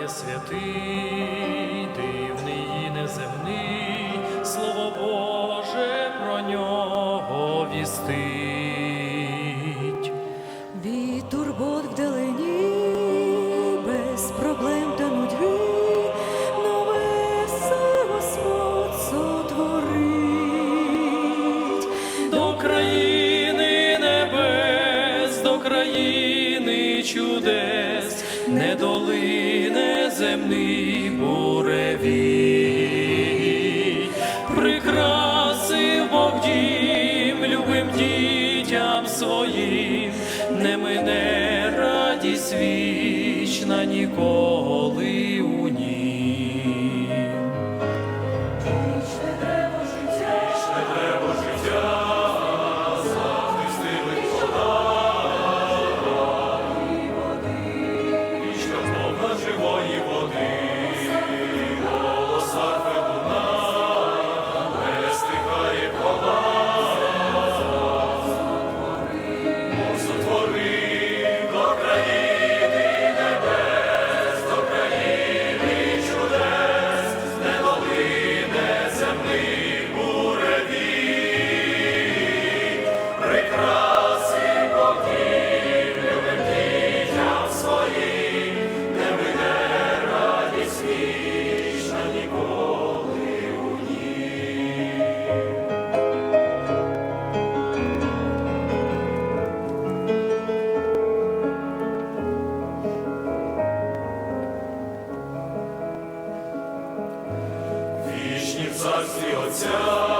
є святий, дивний і неземний, слово Боже про нього вістить. Чудес, не долине земний буревій. Прикрасив Бог дім любим дітям своїм, не мине радість вічна ніколи у нім. Царстві Отця